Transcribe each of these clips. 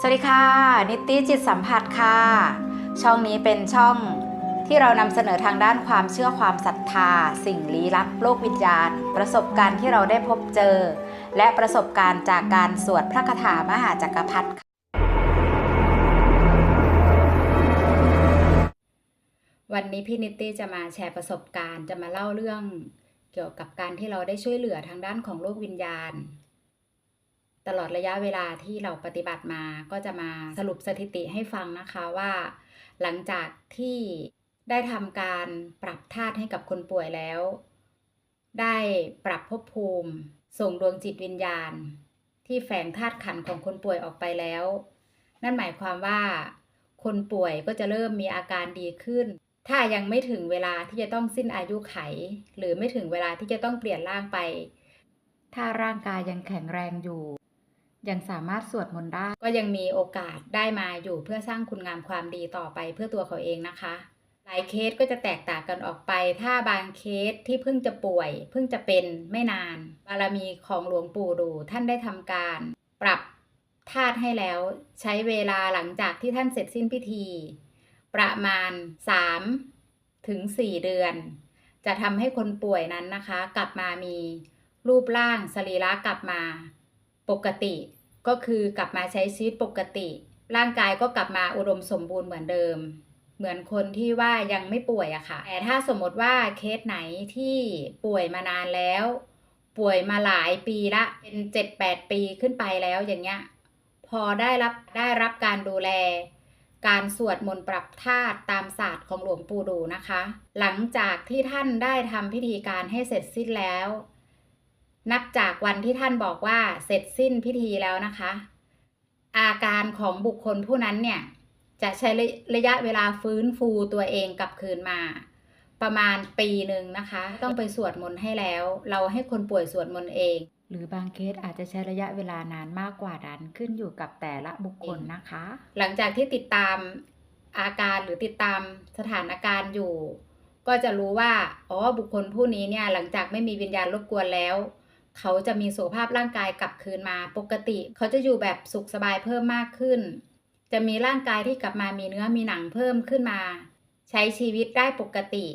สวัสดีค่ะ นิตตี้จิตสัมผัสค่ะ ช่องนี้เป็นช่องที่เรานำเสนอทางด้านความเชื่อความศรัทธา สิ่งลี้ลับโลกวิญญาณ ประสบการณ์ที่เราได้พบเจอ และประสบการณ์จากการสวดพระคาถามหาจักรพรรดิค่ะวันนี้พี่นิตตี้จะมาแชร์ประสบการณ์จะมาเล่าเรื่องเกี่ยวกับการที่เราได้ช่วยเหลือทางด้านของโลกวิญญาณ ตลอดระยะเวลาที่เราปฏิบัติมาก็จะมาสรุปสถิติให้ฟังนะคะว่า หลังจากที่ได้ทำการปรับธาตุให้กับคนป่วยแล้ว ได้ปรับภพภูมิ ส่งดวงจิตวิญญาณ ที่แฝงธาตุขันของคนป่วยออกไปแล้ว นั่นหมายความว่า คนป่วยก็จะเริ่มมีอาการดีขึ้น ถ้ายังไม่ถึงเวลาที่จะต้องสิ้นอายุไข หรือไม่ถึงเวลาที่จะต้องเปลี่ยนร่างไป ถ้าร่างกายยังแข็งแรงอยู่ ยังสามารถสวดมนต์ได้ ก็ยังมีโอกาสได้มาอยู่เพื่อสร้างคุณงามความดีต่อไปเพื่อตัวเขาเองนะคะ หลายเคสก็จะแตกต่างกันออกไป ถ้าบางเคสที่เพิ่งจะป่วย เพิ่งจะเป็นไม่นาน บารมีของหลวงปู่ดูท่านได้ทำการ ปรับธาตุให้แล้ว ใช้เวลาหลังจากที่ท่านเสร็จสิ้นพิธี ประมาณ 3 ถึง 4 เดือน จะทำให้คนป่วยนั้นนะคะ กลับมามีรูปร่างสรีระกลับมาปกติ ก็คือกลับมาใช้ชีวิตปกติ ร่างกายก็กลับมาอุดมสมบูรณ์เหมือนเดิม เหมือนคนที่ว่ายังไม่ป่วยอะค่ะ แต่ถ้าสมมติว่าเคสไหนที่ป่วยมานานแล้ว ป่วยมาหลายปีละ เป็นเจ็ดแปดปีขึ้นไปแล้วอย่างเงี้ย พอได้รับได้รับการดูแล การสวดมนต์ปรับธาตุตามศาสตร์ของหลวงปู่ดูนะคะ หลังจากที่ท่านได้ทำพิธีการให้เสร็จสิ้นแล้ว นับจากวันที่ท่านบอกว่าเสร็จสิ้นพิธีแล้วนะคะ อาการของบุคคลผู้นั้นเนี่ย จะใช้ระยะเวลาฟื้นฟูตัวเองกลับคืนมา ประมาณปีหนึ่งนะคะ ต้องไปสวดมนต์ให้แล้ว เราให้คนป่วยสวดมนต์เอง หรือบางเคสอาจจะใช้ระยะเวลานานมากกว่านั้นขึ้นอยู่กับแต่ละบุคคลนะคะ หลังจากที่ติดตามอาการหรือติดตามสถานการณ์อยู่ ก็จะรู้ว่าอ๋อบุคคลผู้นี้เนี่ยหลังจากไม่มีวิญญาณรบกวนแล้ว เขาจะมีสุขภาพร่างกายกลับคืนมาปกติ เขาจะอยู่แบบสุขสบายเพิ่มมากขึ้น จะมีร่างกายที่กลับมามีเนื้อมีหนังเพิ่มขึ้นมา ใช้ชีวิตได้ปกติ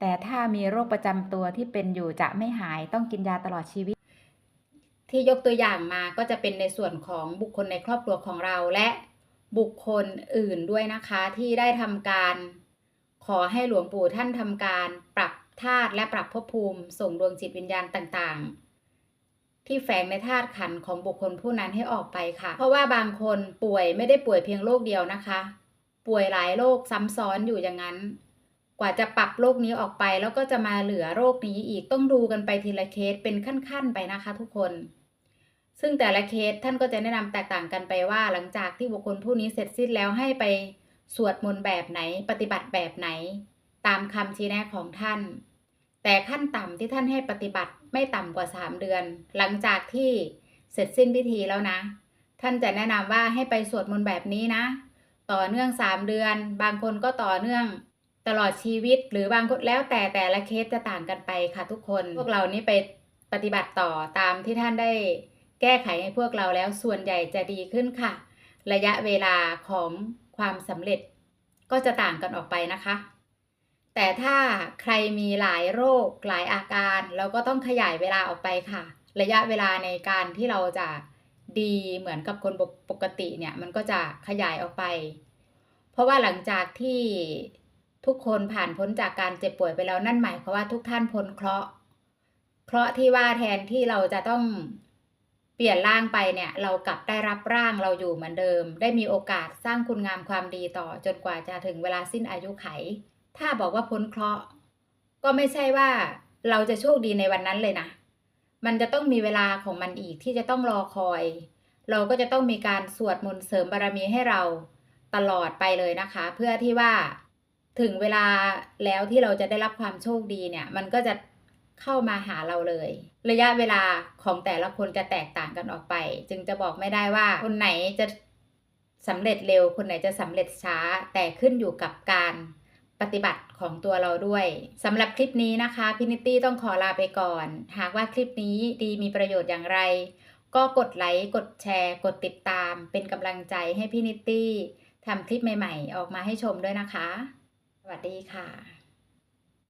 แต่ถ้ามีโรคประจำตัวที่เป็นอยู่จะไม่หายต้องกินยาตลอดชีวิต ที่ยกตัวอย่างมาก็จะเป็นในส่วนของบุคคลในครอบครัวของเราและบุคคลอื่นด้วยนะคะที่ได้ทำการ ขอให้หลวงปู่ท่านทำการปรับธาตุและปรับภพภูมิ ส่งดวงจิตวิญญาณต่างๆ ที่แฝงในธาตุขันของบุคคลผู้นั้นให้ออกไปค่ะ เพราะว่าบางคนป่วยไม่ได้ป่วยเพียงโรคเดียวนะคะ ป่วยหลายโรคซ้ำซ้อนอยู่อย่างนั้น กว่าจะปรับโรคนี้ออกไปแล้วก็จะมาเหลือโรคนี้อีกต้องดูกันไปทีละเคสเป็นขั้นๆไปนะคะ ทุกคน ซึ่งแต่ละเคสท่านก็จะแนะนำแตกต่างกันไปว่า หลังจากที่บุคคลผู้นี้เสร็จสิ้นแล้วให้ไปสวดมนต์แบบไหน ปฏิบัติแบบไหน ตามคำชี้แนะของท่าน แต่ขั้นต่ำที่ท่านให้ปฏิบัติไม่ต่ำกว่า 3 เดือน หลังจากที่เสร็จสิ้นพิธีแล้วนะ ท่านจะแนะนำว่าให้ไปสวดมนต์แบบนี้นะ ต่อเนื่อง 3 เดือน บางคนก็ต่อเนื่องตลอดชีวิต หรือบางคนแล้วแต่แต่ละเคสจะต่างกันไปค่ะทุกคน พวกเรานี่ไปปฏิบัติต่อตามที่ท่านได้แก้ไขให้พวกเราแล้วส่วนใหญ่จะดีขึ้นค่ะ ระยะเวลาของความสำเร็จก็จะต่างกันออกไปนะคะ แต่ถ้าใครมีหลายโรคหลายอาการ เราก็ต้องขยายเวลาออกไปค่ะ ระยะเวลาในการที่เราจะดีเหมือนกับคนปกติเนี่ยมันก็จะขยายออกไป เพราะว่าหลังจากที่ทุกคนผ่านพ้นจากการเจ็บป่วยไปแล้วนั่นหมายความว่าทุกท่านพ้นเคราะห์เคราะห์ที่ว่าแทนที่เราจะต้องเปลี่ยนร่างไปเนี่ย เรากลับได้รับร่างเราอยู่เหมือนเดิม ได้มีโอกาสสร้างคุณงามความดีต่อจนกว่าจะถึงเวลาสิ้นอายุไข ถ้าบอกว่าพ้นเคราะห์ก็ไม่ใช่ว่าเราจะโชคดีในวันนั้นเลยนะ มันจะต้องมีเวลาของมันอีกที่จะต้องรอคอย เราก็จะต้องมีการสวดมนต์เสริมบารมีให้เราตลอดไปเลยนะคะ เพื่อที่ว่าถึงเวลาแล้วที่เราจะได้รับความโชคดีเนี่ย มันก็จะเข้ามาหาเราเลย ระยะเวลาของแต่ละคนจะแตกต่างกันออกไป จึงจะบอกไม่ได้ว่าคนไหนจะสำเร็จเร็ว คนไหนจะสำเร็จช้า แต่ขึ้นอยู่กับการ ปฏิบัติของตัวเราด้วยสำหรับคลิปนี้นะคะพินิตี้ต้องขอลาไปก่อน หากว่าคลิปนี้ดีมีประโยชน์อย่างไร ก็กดไลค์กดแชร์ กดติดตาม เป็นกำลังใจให้พินิตี้ทำคลิปใหม่ ๆ ออกมาให้ชมด้วยนะคะ สวัสดีค่ะ